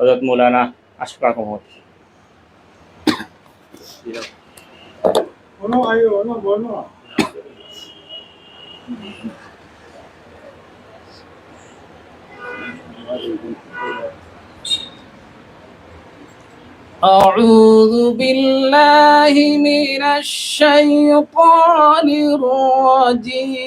হজরত মৌলানা আশফাক মোহাম্মদ বলো আয়ো বলো বলো أعوذ بالله من الشيطان الرجيم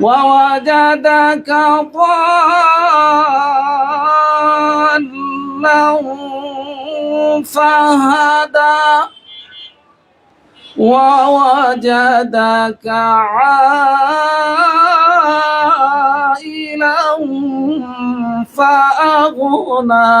ووجدك ضالا فهدى ووجدك عائلا فأغنى.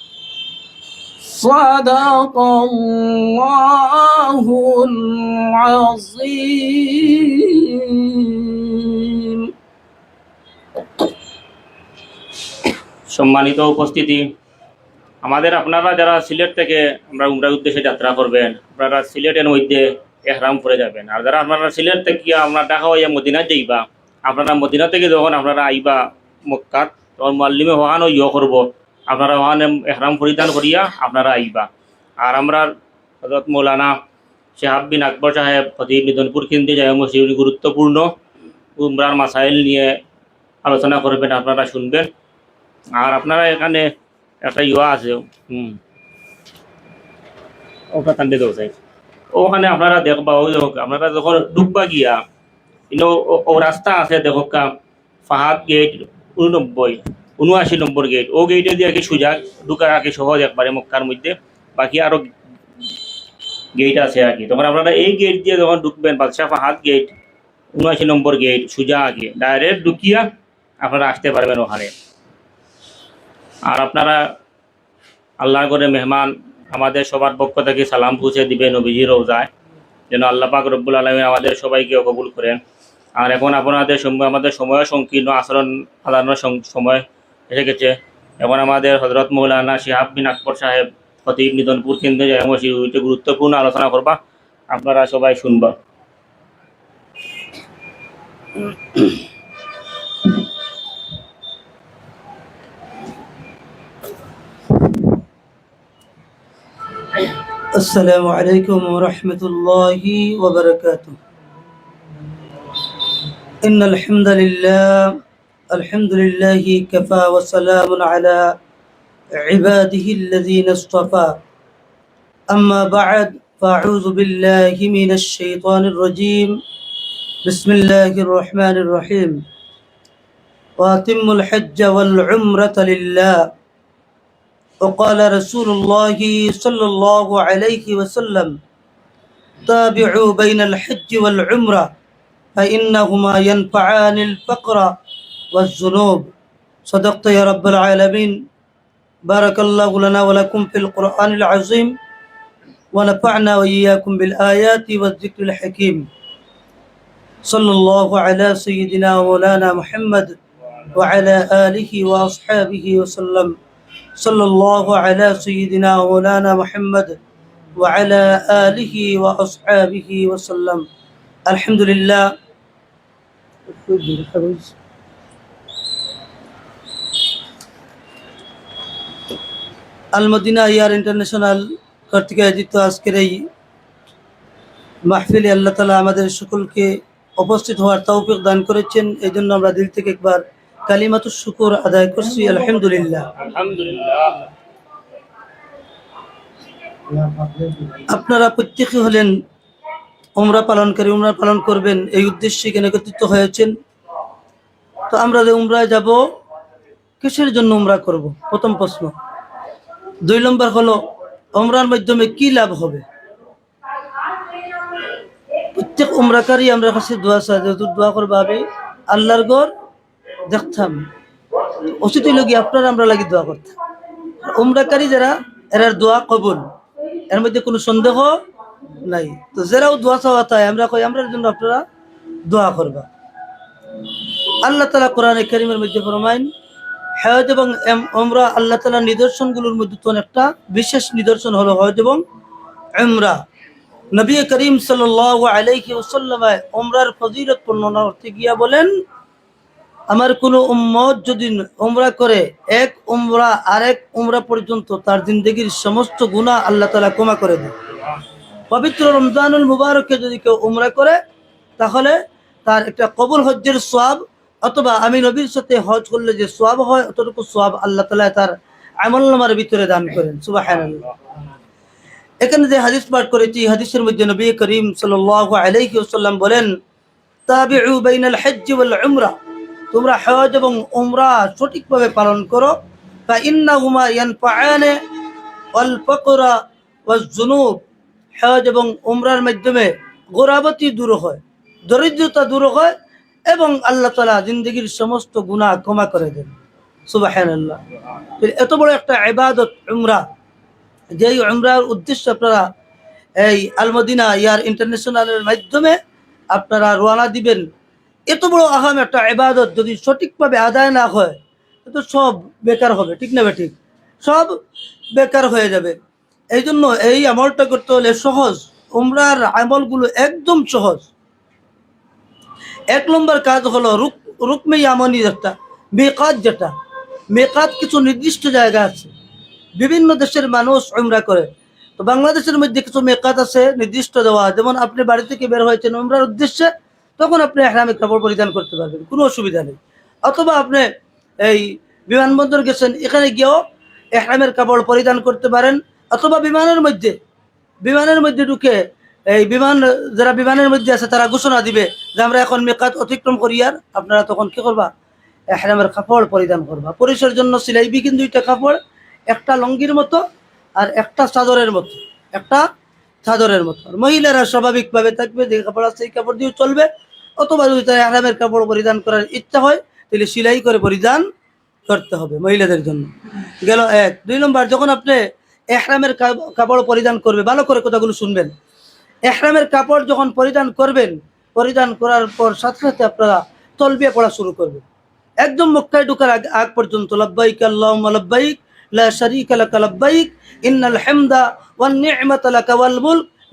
صدق الله العظيم সম্মানিত উপস্থিতি আমাদের আপনারা যারা সিলেট থেকে আমরা উমরার উদ্দেশ্যে যাত্রা করবেন আপনারা সিলেটের মধ্যে এহরাম করে যাবেন আর যারা আপনারা সিলেট থেকে আপনার ঢাকা হইয়া মদিনা যাইবা আপনারা মদিনা থেকে যখন আপনারা আইবা মক্কাত তখন মাল্লিমে ওহানো ইয় করবো আপনারা ওখানে এহরাম পরিধান করিয়া আপনারা আইবা। আর আমরা হজরত মৌলানা শাহাব বিন আকবর সাহেব ফতিব নিদনপুর কেন্দ্রে যায় মসজিদ গুরুত্বপূর্ণ। উমরার মাসাইল নিয়ে আলোচনা করবেন, আপনারা শুনবেন। আর আপনারা এখানে একটা ইয়া আছে হুম ওটা টানতে দেবো চাই ওখানে আপনারা দেখবা, ওই আপনারা যখন ডুববা গিয়া, ইনো ও- রাস্তা আছে, দেখো ফাহাদ গেট উননব্বই উনআশি নম্বর গেট ও গেটে দিয়ে কি সুজা, ঢুকার আগে সহজ একবারে মক্কার মধ্যে। বাকি আরও গেট আছে আর কি। তখন আপনারা এই গেট দিয়ে যখন ঢুকবেন, বাদশাহ ফাহাদ গেট উনআশি নম্বর গেট সুজা আগে ডাইরেক্ট ঢুকিয়া আপনারা আসতে পারবেন ওখানে। আর আপনারা আল্লাহর করে মেহমান, আমাদের সবার পক্ষ থেকে সালাম পৌঁছে দিবেন নবীজি রোজায়। যেন আল্লাহ পাক রব্বুল আলমিন আমাদের সবাইকে কবুল করেন। আর এখন আপনাদের আমাদের সময় সংকীর্ণ আচরণ সাধারণ সময় এসে গেছে এখন আমাদের হজরত মৌলানা শিহাব বিন আকবর সাহেব খতিব নিদনপুর কেন্দ্রে যায় মসজিদে গুরুত্বপূর্ণ আলোচনা করবা আপনারা সবাই শুনবা السلام عليكم ورحمة الله وبركاته إن الحمد لله الحمد لله كفى وسلام على عباده الذين اصطفى. أما بعد فأعوذ بالله من الشيطان الرجيم. بسم الله الرحمن الرحيم. وأتم الحج والعمرة لله. وقال رسول الله صلى الله عليه وسلم تابعوا بين الحج والعمرة فإنهما ينفعان الفقر. والذنوب. صدقت يا رب العالمين. بارك الله لنا ولكم في القرآن العظيم. ونفعنا وإياكم بالآيات والذكر الحكيم. صلى الله على سيدنا ومولانا محمد وعلى آله وأصحابه وسلم. صلى الله على سيدنا ومولانا محمد وعلى آله وأصحابه وسلم. الحمد لله. আলমদিনা ইয়ার ইন্টারন্যাশনাল কর্তৃক আয়োজিত আজকের এই মাহফিলে আল্লাহ তালা আমাদের সকলকে উপস্থিত হওয়ার তৌফিক দান করেছেন। এই জন্য আমরা দিল থেকে একবার কালিমাতু শুকুর আদায় করছি। আলহামদুলিল্লাহ। আপনারা প্রত্যেকে হলেন উমরা পালনকারী, উমরা পালন করবেন, এই উদ্দেশ্যে এখানে একত্রিত হয়েছেন। তো আমরা যে উমরায় যাব, কিসের জন্য উমরা করব? প্রথম প্রশ্ন। দুই নম্বর হলো, উমরার মাধ্যমে কি লাভ হবে? প্রত্যেক উমরাকারী আমরা কাছে দোয়া চাই যেহেতু দোয়া করব আমি, আল্লাহর গড় দেখতাম। হইল কি আপনারা আমরা লাগি দোয়া করতাম। উমরাকারী যারা এরার দোয়া কবুল। এর মধ্যে কোনো সন্দেহ নাই। তো যারাও দোয়া চাওয়া তাই, আমরা কই, আমরার জন্য আপনারা দোয়া করবা। আল্লাহ তালা কোরআনে করিমের মধ্যে ফরমাইন হজ এবং ওমরা আল্লাহ তালা নিদর্শনগুলোর মধ্যে তো একটা বিশেষ নিদর্শন হলো হজ এবং এমরা নবী করিম সাল আলাইহি ওসাল্লামায় ওমরার ফজিলত বর্ণনা করতে গিয়া বলেন, আমার কোনো উম্মত যদি উমরা করে, এক উমরা আরেক উমরা পর্যন্ত তার জিন্দগির সমস্ত গুণা আল্লাহ তালা ক্ষমা করে দেয় পবিত্র রমজানুল মুবারককে যদি কেউ উমরা করে, তাহলে তার একটা কবুল হজ্জের সোয়াব অথবা আমি নবীর সাথে হজ করলে যে সোয়াব হয়, অতটুকু সোয়াব আল্লাহ তালা তার আমল নামার ভিতরে দান করেন। সুবাহ এখানে যে হাদিস পাঠ করেছি হাদিসের মধ্যে নবী করিম আলাইহি বলেন ওয়াল উমরা। তোমরা হজ এবং উমরা সঠিকভাবে পালন করো। ফা ইন্নাহুমা ইয়ানফাআনে ওয়াল ফাকরা ওয়াজ যুনুব হজ এবং উমরার মাধ্যমে গোরাবতী দূর হয়, দরিদ্রতা দূর হয় এবং আল্লাহ তাআলা জিন্দগির সমস্ত গুনাহ ক্ষমা করে দেন। সুবহানাল্লাহ। এত বড় একটা ইবাদত, উমরা। যেই উমরার উদ্দেশ্য আপনারা এই আলমদিনা ইয়ার ইন্টারন্যাশনালের মাধ্যমে আপনারা রোয়ানা দিবেন, এত বড় আহাম একটা ইবাদত যদি সঠিকভাবে আদায় না হয়, তো সব বেকার হবে, ঠিক না ঠিক সব বেকার হয়ে যাবে। এই জন্য এই আমলটা করতে হলে সহজ, উমরার আমলগুলো একদম সহজ। এক নম্বর কাজ হলো রুক, রুকমে ইয়ামনি যেটা, মেকাত যেটা। মেকাত কিছু নির্দিষ্ট জায়গা আছে। বিভিন্ন দেশের মানুষ উমরা করে। তো বাংলাদেশের মধ্যে কিছু মেকাত আছে নির্দিষ্ট দেওয়া। যেমন আপনি বাড়ি থেকে বের হয়েছেন উমরার উদ্দেশ্যে, তখন আপনি এহরামের কাপড় পরিধান করতে পারবেন, কোনো অসুবিধা নেই। অথবা আপনি এই বিমানবন্দর গেছেন, এখানে গিয়েও এহরামের কাপড় পরিধান করতে পারেন। অথবা বিমানের মধ্যে বিমানের মধ্যে ঢুকে এই বিমান, যারা বিমানের মধ্যে আছে, তারা ঘোষণা দিবে যে আমরা এখন মেকাত অতিক্রম করি আর আপনারা তখন কি করবা? এহরামের কাপড় পরিধান করবা। পুরুষের জন্য সিলাইবি কিন্তু দুইটা কাপড়, একটা লঙ্গির মতো আর একটা চাদরের মতো, একটা চাদরের মতো। মহিলারা স্বাভাবিকভাবে থাকবে, যে কাপড় আছে এই কাপড় দিয়ে চলবে। অথবা যদি তার আরামের কাপড় পরিধান করার ইচ্ছা হয়, তাহলে সিলাই করে পরিধান করতে হবে মহিলাদের জন্য। গেল এক। দুই নম্বর, যখন আপনি এহরামের কাপড় পরিধান করবে, ভালো করে কথাগুলো শুনবেন। এহরামের কাপড় যখন পরিধান করবেন, পরিধান করার পর সাথে সাথে আপনারা তলবিয়া পড়া শুরু করবেন। একদম মক্কায় ঢোকার আগ আগ পর্যন্ত, লব্বাইক আল্লাহুম্মা লব্বাইক, লা শারীকা লাকা লব্বাইক, ইন্নাল হামদা ওয়ান নি'মাতা লাকা ওয়াল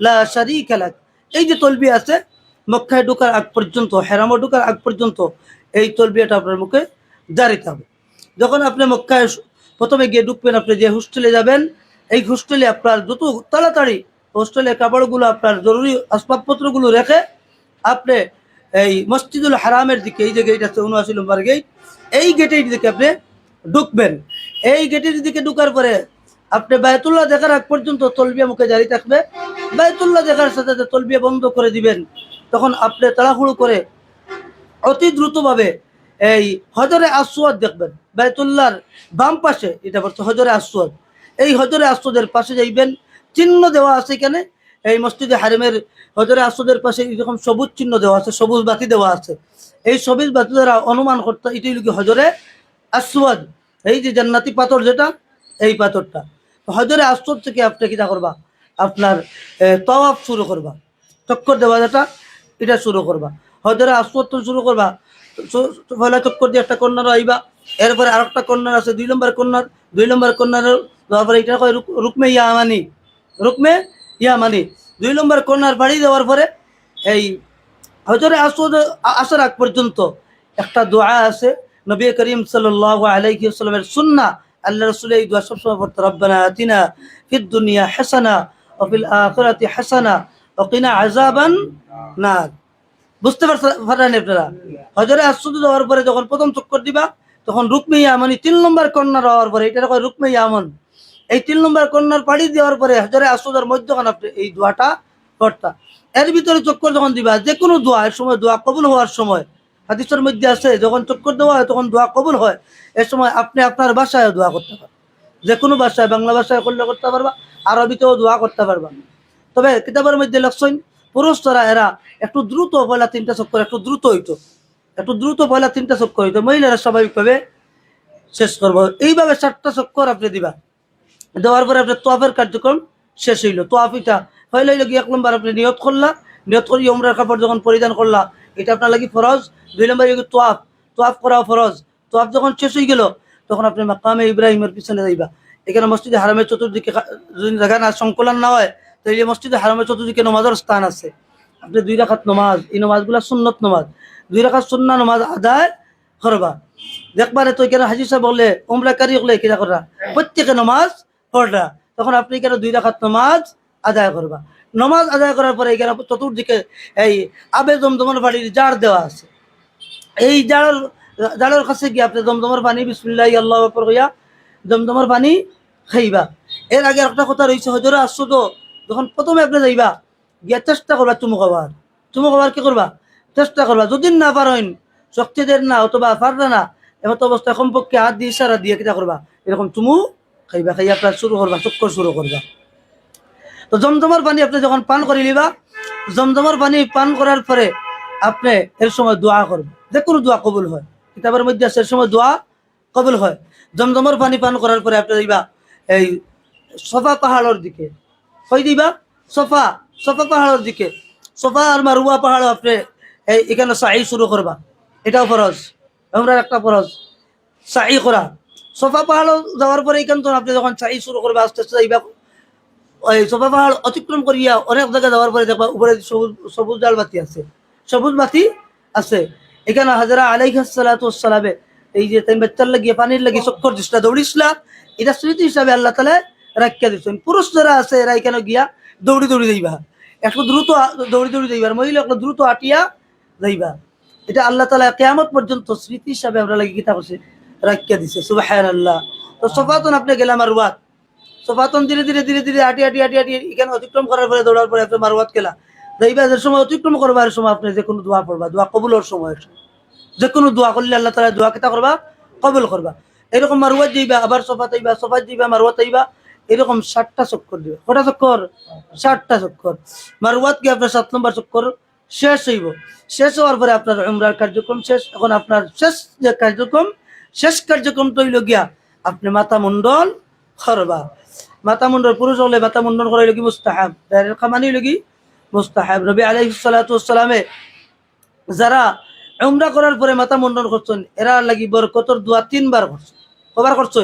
লা শারীকা লাক। এই যে তলবিয়া আছে, মক্কায় ঢোকার আগ পর্যন্ত, হেরামে ঢোকার আগ পর্যন্ত এই তলবিয়াটা আপনার মুখে জারিতে হবে। যখন আপনি মক্কায় প্রথমে গিয়ে ঢুকবেন, আপনি যে হোস্টেলে যাবেন, এই হোস্টেলে আপনার যত তাড়াতাড়ি হোস্টেলে কাপড়গুলো আপনার জরুরি আসবাবপত্রগুলো রেখে আপনি এই মসজিদুল হারামের দিকে, এই যে গেট আছে, উনআশি নম্বর গেট এই গেটের দিকে আপনি ঢুকবেন। এই গেটের দিকে ঢুকার পরে আপনি বায়তুল্লাহ দেখার আগ পর্যন্ত তলবিয়া মুখে জারি থাকবে। বায়তুল্লাহ দেখার সাথে সাথে তলবিয়া বন্ধ করে দিবেন। তখন আপনি তাড়াহুড়ো করে অতি দ্রুতভাবে এই হজরে আসওয়াদ দেখবেন। বায়তুল্লাহর বাম পাশে, এটা বলছে হজরে আসওয়াদ, এই হজরে আসওয়াদের পাশে যাইবেন। চিহ্ন দেওয়া আছে এখানে। এই মসজিদে হারেমের হজরে আসওয়াদের পাশে এরকম সবুজ চিহ্ন দেওয়া আছে, সবুজ বাতি দেওয়া আছে। এই সবুজ বাতি দ্বারা অনুমান করতে এটাই লোক হজরে আসওয়াদ। এই যে জান্নাতি পাথর যেটা, এই পাথরটা। হজরে আসওয়াদ থেকে আপনি কিটা করবা? আপনার তওয়াফ শুরু করবা। চক্কর দেওয়া যেটা, এটা শুরু করবা। হজরে তো শুরু করবা। পয়লা চক্কর দিয়ে একটা কর্নার আইবা এরপরে আর একটা কর্নার আছে, দুই নম্বর কর্নার দুই নম্বর কর্নার তারপরে এটা রুকমে ইয়ামানি। রুকমে ইয়ামানি দুই নম্বর কর্নার বাড়ি দেওয়ার পরে এই হজরে আসওয়াদ আ- আসার আগ পর্যন্ত একটা দোয়া আছে, নবী করিম সাল্লাল্লাহু আলাইহি ওয়াসাল্লামের সুন্না। আল্লাহ রাসূল এই দোয়া সবসময় পড়তে রব্বানা আতিনা ফিদ দুনিয়া হাসানা ওয়া ফিল আখিরাতি হাসানা ওয়া কিনা আযাবান নার। বুঝতে পারছেন আপনারা? হজরে আসুদ দেওয়ার পরে যখন প্রথম চক্কর দিবা, তখন রুকমে ইয়ামানি তিন নম্বর কন্যা হওয়ার পরে, এটা রুকমে ইয়ামন? এই তিন নম্বর কন্যার পাড়ি দেওয়ার পরে হজরে আসুদের মধ্যখান আপনি এই দোয়াটা করতা। এর ভিতরে চক্কর যখন দিবা যে কোনো দোয়া এর সময় দোয়া কবুল হওয়ার সময়, হাদিসের মধ্যে আছে, যখন চক্কর দেওয়া হয়, তখন দোয়া কবুল হয়, এ সময় আপনি আপনার বাসায় দোয়া করতে পারবেন। যে কোনো ভাষায় বাংলা ভাষায় করলে করতে পারবা, আরবিতেও দোয়া করতে পারবা। তবে কিতাবের মধ্যে লক্ষণ পুরুষরা এরা একটু দ্রুত পয়লা তিনটা চক্কর, একটু দ্রুত হইতো। একটু দ্রুত পয়লা তিনটা চক্কর হইতো, মহিলারা স্বাভাবিকভাবে শেষ করব। এইভাবে চারটা চক্কর আপনি দিবা। দেওয়ার পরে আপনার তোয়াফের কার্যক্রম শেষ হইল। তোয়াফ এটা হইলে হইল কি এক নম্বর আপনি নিয়ত করলা, নিয়ত করি ওমরার কাপড় যখন পরিধান করলা, এটা আপনার লাগি ফরজ। দুই নম্বর তোয়াফ তোয়াফ করাও ফরজ। তোয়াফ যখন শেষ হয়ে গেল, তখন আপনি মাকামে ইব্রাহিমের পিছনে যাইবা। এখানে মসজিদে হারামের চতুর্দিকে যদি জায়গা না সংকলন না হয়, তাহলে মসজিদে হারামের চতুর্দিকে নমাজের স্থান আছে। আপনি দুই রাখাত নমাজ, এই নমাজগুলা সুন্নত নমাজ। দুই রাখাত সুন্না নমাজ আদায় করবা। দেখবারে তো এখানে হাজির সাহেব বললে উমরাকারী হলে কিনা করা প্রত্যেকে নমাজ পড়রা তখন আপনি এখানে দুই রাখাত নমাজ আদায় করবা? নমাজ আদায় করার পরে এখানে চতুর্দিকে এই আবে দমদমের বাড়ির জার দেওয়া আছে? এই জাড়ের জাড়ের কাছে গিয়ে আপনি দমদমের পানি বিসমুল্লাহ, আল্লাহ আকবর হইয়া দমদমের পানি খাইবা। এর আগে একটা কথা রয়েছে হজরে আসছো তো যখন প্রথমে আপনি যাইবা, গিয়া চেষ্টা করবা চুমু খাবার চুমু খাবার কি করবা? চেষ্টা করবা। যদি না পারেন, শক্তি দেন না অথবা পারবে না, এমত অবস্থায় কমপক্ষে হাত দিয়ে ইশারা দিয়ে কিটা করবা? এরকম চুমু খাইবা, খাইয়া আপনার শুরু করবা, চক্কর শুরু করবা। তো জমজমার পানি আপনি যখন পান করে নিবা জমজমার পানি পান করার পরে আপনি এর সময় দোয়া করবেন যে কোনো দোয়া কবুল হয়। কিতাবের মধ্যে আছে এর সময় দোয়া কবুল হয়। জমজমার পানি পান করার পরে আপনি দিবা এই সফা পাহাড়ের দিকে। কই দিবা সফা সফা পাহাড়ের দিকে। সফা আর মারুয়া পাহাড় আপনি এই এখানে সাই শুরু করবা এটাও ফরজ আমরা একটা ফরজ। সাই করা সফা পাহাড় যাওয়ার পরে এখান আপনি যখন চাই শুরু করবা, আস্তে আস্তে যাইবা। ওই সফা পাহাড় অতিক্রম করিয়া অনেক জায়গা যাওয়ার পরে দেখবা উপরে সবুজ সবুজ ডাল বাতি আছে। সবুজ বাতি আছে। এখানে হাজারা আলাইহাসালামে এই যে তাই বাচ্চার লাগিয়ে, পানির লাগিয়ে চক্কর দিসলা, দৌড়িসলা, এটা স্মৃতি হিসাবে আল্লাহ তালা রাখিয়া দিচ্ছেন পুরুষ যারা আছে, এরা এখানে গিয়া দৌড়ি দৌড়ি যাইবা। একটু দ্রুত দৌড়ি দৌড়ি যাইবা। মহিলা একটু দ্রুত আটিয়া যাইবা। এটা আল্লাহ তালা কেয়ামত পর্যন্ত স্মৃতি হিসাবে আমরা লাগি কিতা করছে রাখিয়া দিছে সুবাহ আল্লাহ তো সফাতন, আপনি গেলাম আর ওয়াত সোফাতন ধীরে ধীরে ধীরে ধীরে আটি আটি আটি আটি এখানে অতিক্রম করার পরে দৌড়ার পরে আপনি মারওয়াত কেলা যাইবা সময় অতিক্রম করবার সময় আপনি যে কোনো দোয়া পড়বা, দোয়া কবুলের সময়। যে কোনো দোয়া করলে আল্লাহ তালা দোয়া কেতা করবা, কবুল করবা। এরকম মারওয়াত যাইবা আবার সোফাত আইবা সোফাত যাইবা মারওয়াত আইবা এরকম ষাটটা চক্কর দিবে। কটা চক্কর? ষাটটা চক্কর। মারওয়াত গিয়ে আপনার সাত নম্বর চক্কর শেষ হইব। শেষ হওয়ার পরে আপনার উমরার কার্যক্রম শেষ। এখন আপনার শেষ যে কার্যক্রম শেষ কার্যক্রম তৈল গিয়া আপনি মাথা মুন্ডন খরবা। মাথা মুন্ডন পুরুষ হলে মাথা মুন্ডন করাই লগি মুস্তাহাব। ডাইরেক্ট খামানি লগি মুস্তাহাব। সালাতু ওয়াসসালামে যারা উমরা করার পরে মাথা মুন্ডন করছেন, এরা লাগি বরকতর দোয়া তিনবার করছে কবার করছে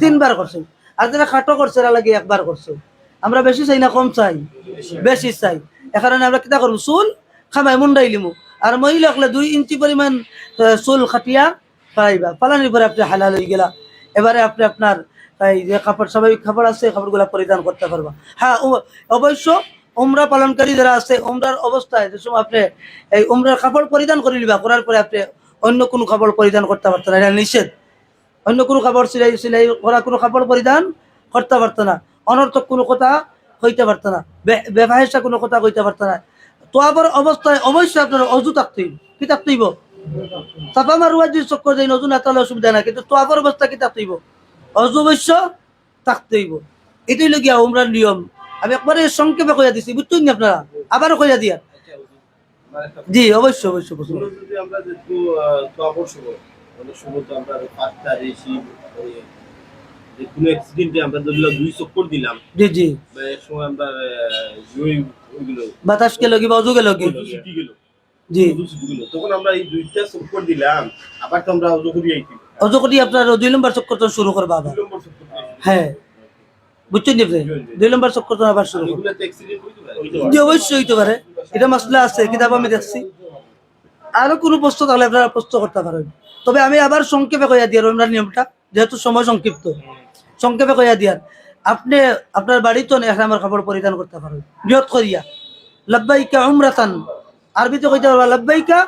তিনবার করছে আর যারা খাটো করছে, এরা লাগি একবার করছে আমরা বেশি চাই না, কম চাই। বেশি চাই। এ আমরা কিতা করব? চুল খামাই মুন্ডাই লিমু। আর মহিলা হলে দুই ইঞ্চি পরিমাণ চুল খাটিয়া পাইবা পালানির পরে আপনি হালাল হয়ে গেলা। এবারে আপনি আপনার, এই যে কাপড় স্বাভাবিক কাপড় আছে কাপড়গুলা পরিধান করতে পারবা। হ্যাঁ অবশ্য উমরা পালনকারী যারা আছে, উমরার অবস্থায় যে সময় আপনি এই উমরার কাপড় পরিধান করে নিবা, করার পরে আপনি অন্য কোনো কাপড় পরিধান করতে পারতেন না, এটা নিষেধ। অন্য কোনো কাপড় সিলাই সিলাই করা কোনো কাপড় পরিধান করতে পারতো না, অনর্থক কোনো কথা হইতে পারতো না ব্যবহাসা কোনো কথা কইতে পারতো না। তো আবার অবস্থায় অবশ্যই আপনার অজু থাকতে হইব। কি থাকতে হইব চাপা মারুয়া যদি চক্কর যাই নজু না তাহলে অসুবিধা না কিন্তু তো আবার অবস্থা কি অজু অবশ্য থাকতে এটাই লগিয়া উমরার নিয়ম। আমি একবারে সংক্ষেপে কইয়া দিছি বুঝছেন নি আপনারা? আবারও কইয়া দিয়া। জি অবশ্যই অবশ্যই অবশ্যই। যদি আমরা যেহেতু তবর শুভ মানে শুভ তো আমরা পাঁচটা রেশি যে কোনো অ্যাক্সিডেন্টে আমরা ধরলাম দুই চক্কর দিলাম জি জি। বা সময় আমরা জুই ওইগুলো বাতাসকে লগি বা অজুকে লগি ছুটি জি উজু তখন আমরা এই দুইটা চক্কর দিলাম আবার তো আমরা উজু করি আইছি অজকটি আপনার দুই নম্বর চক্কর তো শুরু করবা আবার। দুই নম্বর চক্কর দিলাম। হ্যাঁ। বুঝছেন আপনি? দুই নম্বর চক্কর তো আবার শুরু করব। এগুলোতে accident হইতে পারে। হইতে পারে। জি অবশ্যই হইতে পারে। এটা মাসলা আছে কিতাব আমি দেখছি। আরও কোনো প্রশ্ন তাহলে আপনারা প্রশ্ন করতে পারেন। তবে আমি আবার সংক্ষেপে কইয়া দিয়ার আমরা নিয়মটা যেহেতু সময় সংক্ষিপ্ত। সংক্ষেপে কইয়া দিয়ার আপনি আপনার বাড়িতে আমার কাপড় পরিধান করতে পারেন। নিয়ত করিয়া লব্বাইকা উমরাতান। আরবিতে কইতে পারবা, লব্বাইকা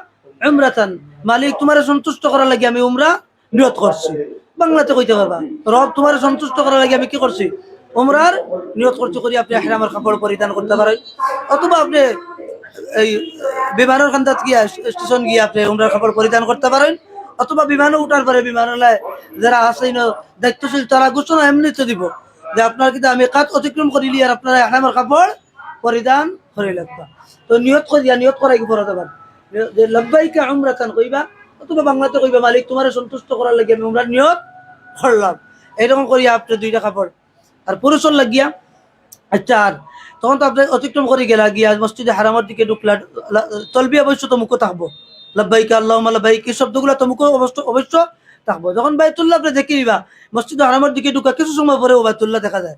উমরাতান। মালিক, তোমার সন্তুষ্ট করার লাগি আমি উমরা নিয়ত করছি। বাংলাতে কইতে পারবা, রব তোমার সন্তুষ্ট করার লাগি আমি কি করছি? উমরার নিয়ত করছি করি, আপনি আমার কাপড় পরিধান করতে পারেন। অথবা আপনি এই বিমানের খান্দাত গিয়া, স্টেশন গিয়ে আপনি উমরার কাপড় পরিধান করতে পারেন। অথবা বিমানে উঠার পরে বিমানালয় যারা আছে, ইনো দায়িত্বশীল, তারা ঘোষণা এমনিতে দিব যে আপনার কিন্তু আমি কাজ অতিক্রম করিলি আর আপনারা আমার কাপড় পরিধান করে লাগবা তো নিয়ত করিয়া নিয়ত করাই পড়াতে পারেন যে লব্বাইকা উমরাতান কইবা, অথবা বাংলাতে কইবা, মালিক তোমার সন্তুষ্ট করার লাগি আমি উমরার নিয়ত করলাম। এরকম করিয়া আপনি দুইটা কাপড়। আর পুরুষের লাগিয়া আচ্ছা আর তখন তো আপনি অতিক্রম করে গেলা, গিয়া মসজিদে হারামের দিকে ঢুকলা তলবি অবশ্য তো মুখও থাকব। লব্বাইকা আল্লাহ লব্বাইক, এই শব্দগুলো তো মুখও অবশ্য অবশ্য থাকব। যখন বাই বাইতুল্লাহ আপনি দেখে দিবা মসজিদে হারামের দিকে ঢুকা, কিছু সময় পরে বাইতুল্লাহ দেখা যায়।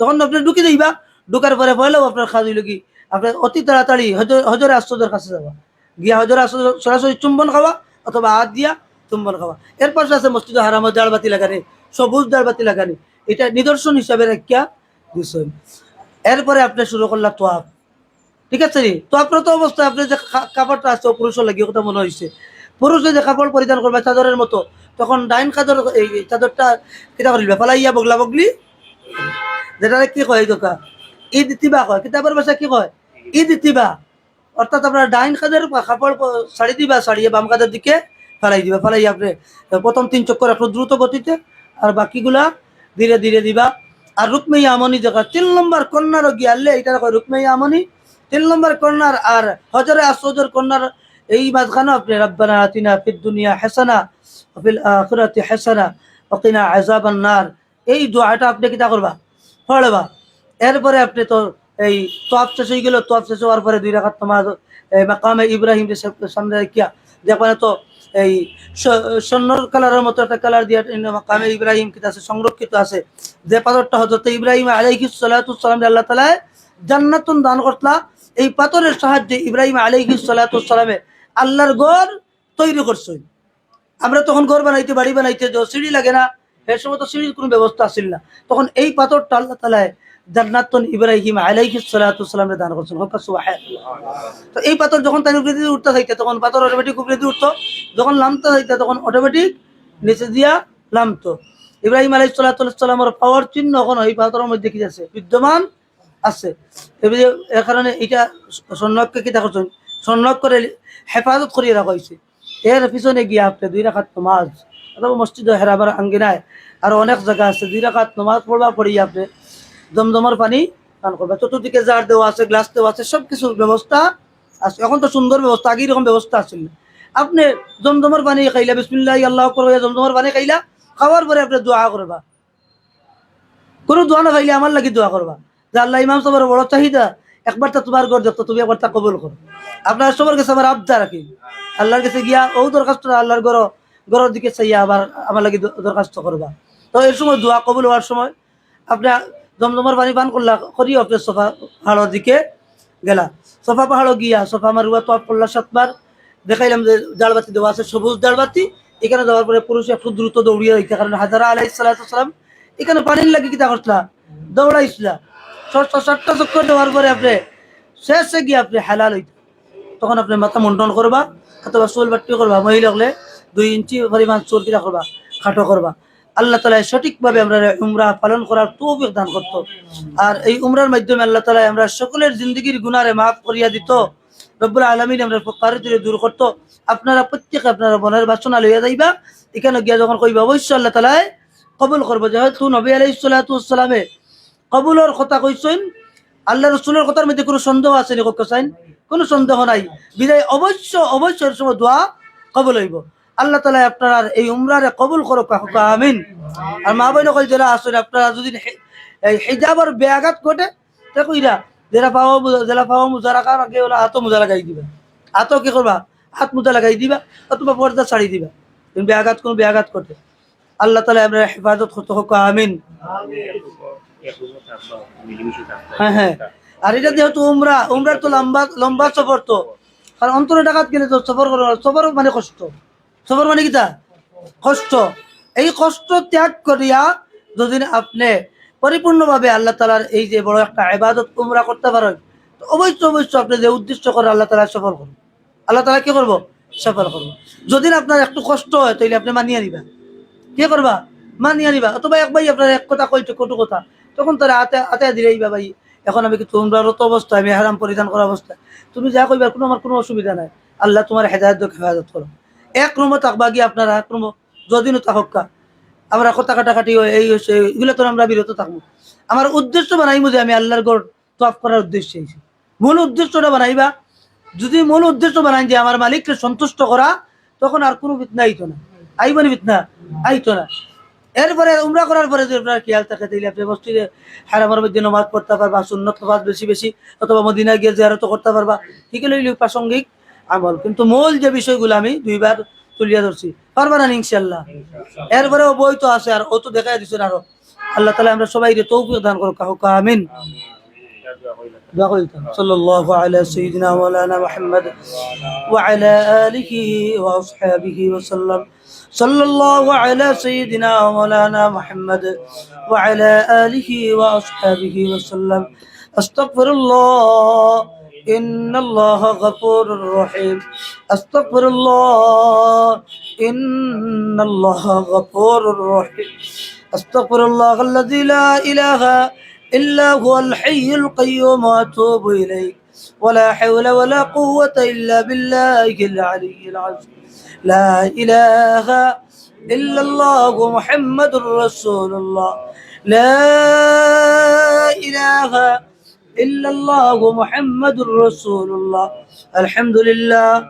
তখন আপনি ঢুকে দিবা ঢুকার পরে পয়লাও আপনার খাওয়া দিল কি? আপনার অতি তাড়াতাড়ি হজর আশ্চর্যের কাছে যাবা। গিয়া হজরে আশ্চর্য সরাসরি চুম্বন খাওয়া অথবা হাত দিয়া চুম্বন খাওয়া। এর পাশে আছে মসজিদে হারামের জালবাতি লাগানি, সবুজ জালবাতি লাগানি। এটা নিদর্শন হিসাবে রাখিয়া দিছেন এরপরে আপনি শুরু করলা তোয়াপ ঠিক আছে নি? তোয়াপের তো অবস্থা আপনি যে কাপড়টা আছে পুরুষের লাগে কথা মনে হয়েছে পুরুষ যে কাপড় পরিধান করবে চাদরের মতো, তখন ডাইন চাদর, এই চাদরটা কিতা করিবা? ফালাইয়া বগলা বগলি। যেটা কি কয় দোকা ঈদ ইতিবা কয়? কিতাবের ভাষা কি কয়? ঈদ ইতিবা অর্থাৎ আপনার ডাইন কাদের কাপড় শাড়ি দিবা শাড়িয়ে বাম কাদের দিকে ফেলাই দিবা ফেলাই আপনি প্রথম তিন চক্কর একটু দ্রুত গতিতে। আর বাকিগুলা ধীরে ধীরে দিবা। আর রুকমেই আমনি দেখা তিন নম্বর কন্যার গিয়ে আনলে এটা কয় রুকমেই আমনি তিন নম্বর কন্যার আর হজরে আসজর কন্যার এই মাঝখানে আপনি রব্বানা আতিনা ফিদ দুনিয়া হাসানা ফিল আখিরাতি হাসানা ওকিনা আযাবান নার এই দোয়াটা আপনি কিতা করবা পড়বা এরপরে আপনি তো এই তোয়াব শেষ হয়ে গেল, তোয়াব শেষ হওয়ার পরে দুই রাখাত তোমার মাকামে ইব্রাহিম সামনে রাখিয়া দেখবেন তো এই স্বর্ণর কালারের মতো একটা কালার দিয়ে মাকামে ইব্রাহিম কিতা আছে, সংরক্ষিত আছে। যে পাথরটা হজরত ইব্রাহিম আলাইহিস সালাম আল্লাহ তালা জান্নাতুন দান করতলা, এই পাথরের সাহায্যে ইব্রাহিম আলাইহিস সালামে আল্লাহর ঘর তৈরি করছেন। আমরা তখন ঘর বানাইতে, বাড়ি বানাইতে যে সিঁড়ি লাগে না এর সময় তো সিঁড়ির কোনো ব্যবস্থা আসিল না। তখন এই পাথরটা আল্লাহ তালায় জান্নাতুন ইব্রাহিম আলাইহিস সালামে দান করছেন। হকা সুবহান তো এই পাথর যখন তাই উপরে দিয়ে উঠতে থাকতে তখন পাথর অটোমেটিক উপরে দিয়ে উঠতো। যখন নামতে থাকতে তখন অটোমেটিক নিচে দিয়া নামতো। ইব্রাহিম আলাই সাল্লামের পাওয়ার চিহ্ন এখন এই পাথরের মধ্যে কি আছে? বিদ্যমান আছে। এবার এর কারণে এটা স্বর্ণককে কি করছেন স্বর্ণক করে হেফাজত করিয়ে রাখা হয়েছে। এর পিছনে গিয়ে আপনি দুই রাখাত নমাজ, অথবা মসজিদ হেরাবার আঙ্গিনায় আরও অনেক জায়গা আছে, দুই রাখাত নমাজ পড়বা পড়ি আপনি দমদমের পানি পান করবে। চতুর্দিকে জার দেওয়া আছে, গ্লাস দেওয়া আছে সব কিছুর ব্যবস্থা আছে। এখন তো সুন্দর ব্যবস্থা আগে এরকম ব্যবস্থা আছিল। না আপনি জমজমের পানি খাইলা, বিসমিল্লাহ, আল্লাহ করবে জমজমের পানি খাইলা, খাওয়ার পরে আপনি দোয়া করবা। কোনো দোয়া না খাইলে আমার লাগি দোয়া করবা। যে আল্লাহ ইমাম সাহেবের বড় চাহিদা, একবার তা তোমার ঘর দেখতো, তুমি একবার তা কবল করো। আপনার সবার কাছে আমার আবদা রাখি আল্লাহর কাছে গিয়া, ও দরখাস্ত আল্লাহর ঘর, ঘরের দিকে চাইয়া আবার আমার লাগি দরখাস্ত করবা। তো এই সময় দোয়া কবল হওয়ার সময় আপনি জমজমার পানি পান করলা করি আপনি সোফা পাহাড়ের দিকে গেলা সোফা পাহাড় গিয়া সোফা আমার রুয়া টপ করলা সাতবার। দেখাইলাম যে জালবাতি দেওয়া আছে, সবুজ জালবাতি এখানে দেওয়ার পরে পুরুষ একটু দ্রুত দৌড়িয়ে হইতে কারণ হাজারা আলাই সালাম এখানে পানির লাগি কিতা করতলা দৌড়াইছিলা। ষষ্ঠ ষষ্ঠ চক্কর দেওয়ার পরে আপনি শেষে গিয়ে আপনি হালাল হইতে। তখন আপনি মাথা মুন্ডন করবা, অথবা চুল বাট্টি করবা মহিলা হলে দুই ইঞ্চি পরিমাণ চুল কিনা করবা, খাটো করবা। আল্লাহ তালা সঠিকভাবে আমরা উমরা পালন করার তৌফিক দান করতো। আর এই উমরার মাধ্যমে আল্লাহ তালা আমরা সকলের জিন্দগির গুনারে মাফ করিয়া দিত। রব্বুল আলমিন আমরা কারিতুরে দূর করতো। আপনারা প্রত্যেকে আপনারা মনের বাসনা লইয়া যাইবা। এখানে গিয়া যখন কইবা অবশ্যই আল্লাহ তালায় কবুল করব। যেহেতু নবী আলাইসালামে কবুলের কথা কইছেন, আল্লাহ রসুলের কথার মধ্যে কোনো সন্দেহ আছে নি কোনো সন্দেহ নাই। বিদায় অবশ্য, অবশ্যই সময় দোয়া কবুল হইব। আল্লাহ তালা আপনারা এই উমরারে কবুল করো আমিন। আর মা বোন কল যারা আসেন, আপনারা যদি হিজাবর ব্যাঘাত ঘটে, তে কইরা, যারা পাও যারা পাও মোজা কার আগে ওরা হাতও মুজারা গাই দিবেন হাতও কি করবা? হাত মোজা লাগাই দিবা, অথবা পর্দা ছাড়ি দিবা। তুমি ব্যাঘাত কোনো ব্যাঘাত করতে আল্লাহ তালা আমরা হেফাজত করতে হোক আমিন। হ্যাঁ হ্যাঁ। আর এটা যেহেতু উমরা, উমরার তো লম্বা লম্বা সফর তো। কারণ অন্তরে ডাকাত গেলে তো সফর করো সফর মানে কষ্ট। সফর মানে কিতা কষ্ট। এই কষ্ট ত্যাগ করিয়া যদি আপনি পরিপূর্ণভাবে আল্লাহ তালার এই যে বড় একটা ইবাদত, উমরা করতে পারেন অবশ্যই অবশ্যই আপনি যে উদ্দেশ্য করে আল্লাহ তালা সফর করুন। আল্লাহ তালা কি করব? সফর করব যদি আপনার একটু কষ্ট হয় তাহলে আপনি মানিয়ে নিবা। কি করবা? মানিয়ে নিবা। অথবা এক ভাই আপনার এক কথা কইছে কটু কথা। তখন তারা হাতে হাতে দিলেই বা ভাই এখন আমি কিন্তু উমরারত অবস্থা আমি হারাম পরিধান করা অবস্থা তুমি যা কইবার কোনো, আমার কোনো অসুবিধা নাই। আল্লাহ তোমার হেদায়ত হেফাজত করো এক রুমও থাকবা গিয়ে আপনারা এক রুমও যদিনও থাকা আমরা কথা কাটাকাটি এই হচ্ছে, এগুলো তো আমরা বিরত থাকব। আমার উদ্দেশ্য বানাইবো যে আমি আল্লাহর গড় তফ করার উদ্দেশ্যে মূল উদ্দেশ্যটা বানাইবা। যদি মূল উদ্দেশ্য বানাই যে আমার মালিককে সন্তুষ্ট করা, তখন আর কোনো ফিতনা আইতো না। আইব না ফিতনা? আইতো না। এরপরে উমরা করার পরে যদি আপনার খেয়াল থাকে তাহলে আপনি মসজিদে হারামার মধ্যে নমাজ পড়তে পারবা, সুন্নত নামাজ বেশি বেশি, অথবা মদিনা গিয়ে জিয়ারত করতে পারবা। ঠিক হইলে প্রাসঙ্গিক। আমল কিন্তু মূল যে বিষয়গুলো আমি দুইবার তুলিয়া ধরছি পারবা না ইনশাল্লাহ এরপরেও বই তো আছে আর ও তো দেখাই দিচ্ছেন আরো আল্লাহ তালা আমরা সবাই তৌফিক দান করো কাহু আমিন بغيت صلى الله على سيدنا مولانا محمد وعلى آله وأصحابه وسلم صلى الله على سيدنا مولانا محمد وعلى آله وأصحابه وسلم أستغفر الله إن الله غفور رحيم. أستغفر الله. إن الله غفور رحيم. أستغفر الله الذي لا إله إلا هو الحي القيوم وأتوب إليه. ولا حول ولا قوة إلا بالله العلي العظيم. لا إله إلا الله محمد رسول الله. لا إله إلا الله محمد رسول الله. الحمد لله.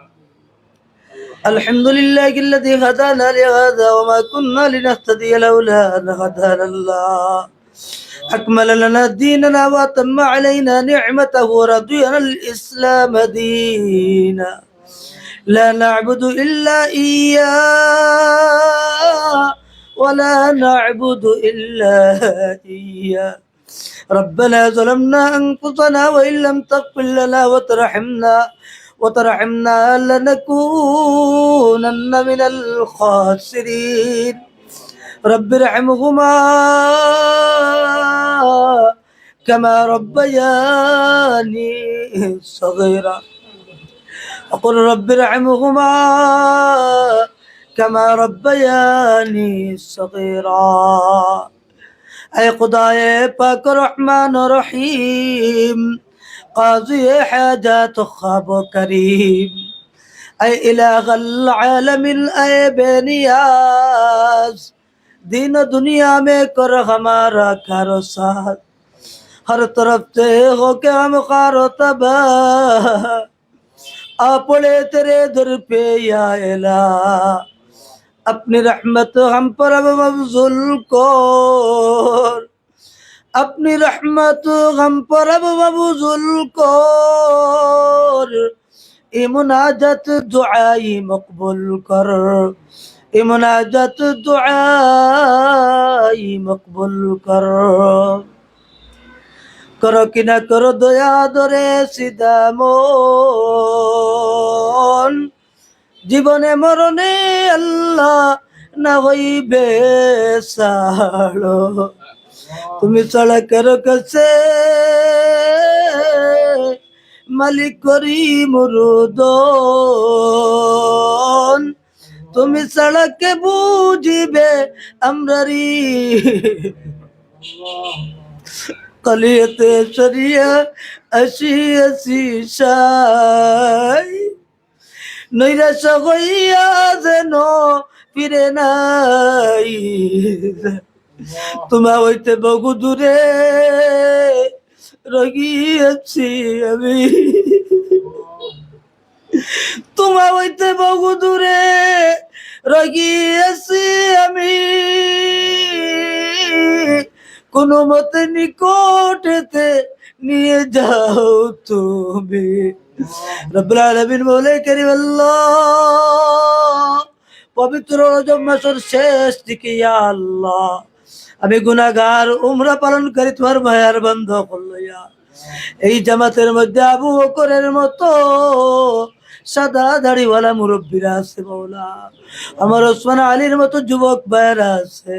الحمد لله الذي هدانا لهذا وما كنا لنهتدي لولا أن هدانا الله. أكمل لنا ديننا وأتم علينا نعمته ورضينا الإسلام دينا. لا نعبد إلا إياه ولا نعبد إلا إياه. ربنا ظلمنا أنفسنا وإن لم تغفر لنا وترحمنا وترحمنا لنكونن من الخاسرين. رب ارحمهما كما ربياني صغيرا. وقل رب ارحمهما كما ربياني صغيرا. اے خدائے پاک رحمان رحیم قاضی حاجات خواب و کریم۔ اے الہ العالمین اے بے نیاز، دین دنیا میں کر ہمارا کارو ساتھ ہر طرف سے ہو کے ہم خارو تباہ آ پڑے تیرے در پہ یا الہ۔ আপনি রহমত হাম পর মবজুল কর। আপনি রহমত হাম পর মবজুল কর। এ মোনাজাত দোয়াই মকবুল কর। এ মোনাজাত দোয়াই মকবুল কর। করো কিনা করো দয়া দরে সিদা মন। জীবনে মরণে আল্লাহ না হইবে তুমি সড়কের কাছে মালিক করি মুরুদন। তুমি সড়কে বুঝিবে আমরারি কলিয়তে সরিয়া আসি আসি সাই। নৈরাশ হইয়া যেন ফিরে নাই। তোমা হইতে বহু দূরে রগিয়েছি আমি। তোমা হইতে বহু দূরে রগিয়েছি আমি। কোনো মতে নিকটেতে নিয়ে যাও তুমি। রব্বুল আলামিন বলে পবিত্র রজব মাসের শেষ দিকে আল্লাহ, আমি গুনাগার উমরা পালন করি তোমার মায়ার বন্ধ করল এই জামাতের মধ্যে আবু বকরের মতো সাদা দাড়িওয়ালা মুরব্বীরা আছে মৌলা আমার ওসমান আলীর মতো যুবক ভাইয়েরা আছে।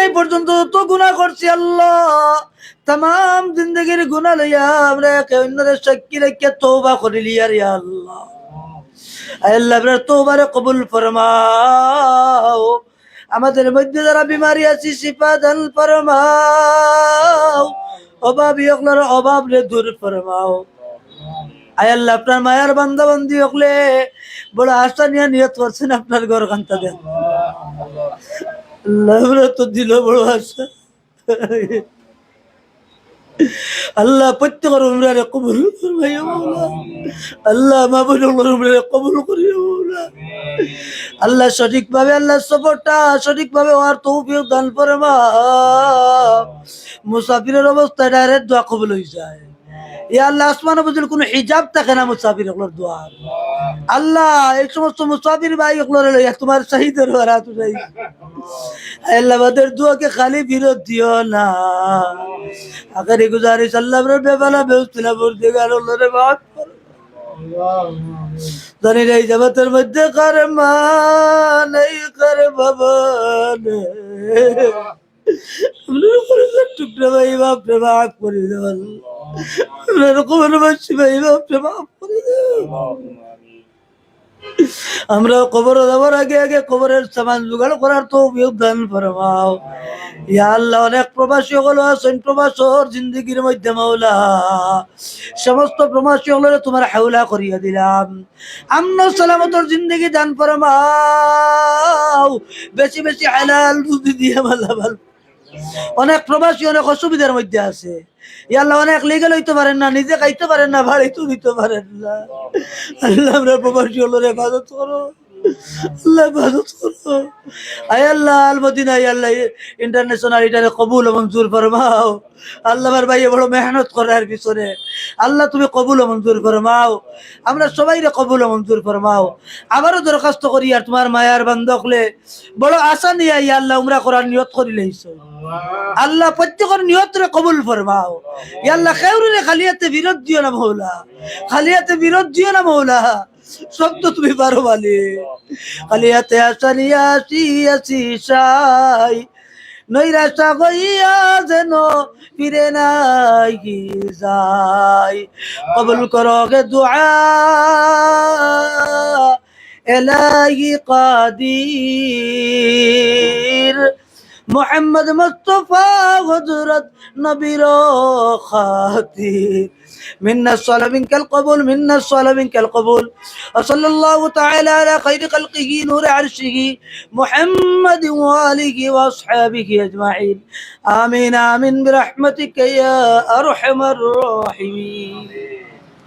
এই তো আল্লাহ। কবুল আমাদের মধ্যে যারা বিমারি আছি শিফা দান ফরমাও। অভাবী অকলার অভাব রে দূর ফরমাও। আয় আল্লাহ, আপনার মায়ার বান্দা বান্দি হকলে বড় আশা নিয়ে নিয়ত করছেন আপনার ঘর কান্তা দেন। আল্লাহ আমরা তো দিল বড় আশা। আল্লাহ প্রত্যেকের উমরারে কবুল আল্লাহ মাহবুবুল উমরারে কবুল আল্লাহ সফরটা তৌফিক দান ফরমা মুসাফিরের অবস্থায় ডাইরেক্ট দোয়া কবুল হয়ে যায়। ইয়া আল্লাহ আসমান বুঝল কোনো হিজাব থাকে না মুসাফির দোয়া আল্লাহ, এই সমস্ত মুসাফির ভাই তোমার শহীদের হারা তুই আল্লাহ দুয়াকে খালি বিরোধ দিও না। আগারে গুজারিশ, আল্লাহ জানি রে জগতের মধ্যে কার মা নেই, কার আপনার টুকরা আমরা কবর যাওয়ার আগে আগে কবরের সামান জোগাড় করার তো দান ফরমাও। ইয়া অনেক প্রবাসী হলো, আছেন প্রবাসর জিন্দগির মধ্যে মাওলা। সমস্ত প্রবাসী হলো তোমার হাওলা করিয়া দিলাম। আমরা সালামতর জিন্দগি দান ফরমাও। বেশি বেশি হালাল বুদ্ধি দিয়ে মালা ভালো অনেক প্রবাসী অনেক অসুবিধার মধ্যে আছে। ইয়াল্লাহ, অনেক লিগেল লইতে পারেন না, নিজে খাইতে পারেন না ভাড়িতে দিতে পারেন না। আল্লাহ আমরা প্রবাসী হলো রে করো। করো। কবুল মেহনত আল্লাহ তুমি কবুল আমরা কবুল আবারও দরখাস্ত করি আর তোমার মায়ার বান্ধকলে বড় আশা নিয়ে আই আল্লাহ, উমরা করার নিয়ত করিলে আল্লাহ প্রত্যেকের নিয়তরে কবুল ফরমাও। আল্লাহ খেউরে খালিয়াতে বিরোধ দিও না মৌলা। খালিয়াতে বিরোধ দিও না মৌলা। তো তুমি পারো বালি খালিয়াতে আসা নিয়ে আসি সাই। নৈরাশা গইয়া যেন ফিরে নাই যাই। কবুল করো গে দুআ এলাহি কাদির। মোহাম্মদ মুস্তফা হজরত নবীর খাতির منا الصلاة منك القبول منا الصلاة منك القبول وصلى الله تعالى على خير خلقه نور عرشه محمد وآله وأصحابه أجمعين آمين آمين برحمتك يا أرحم الراحمين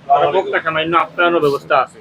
আর বক্তা সামান্য আপনারও ব্যবস্থা আছে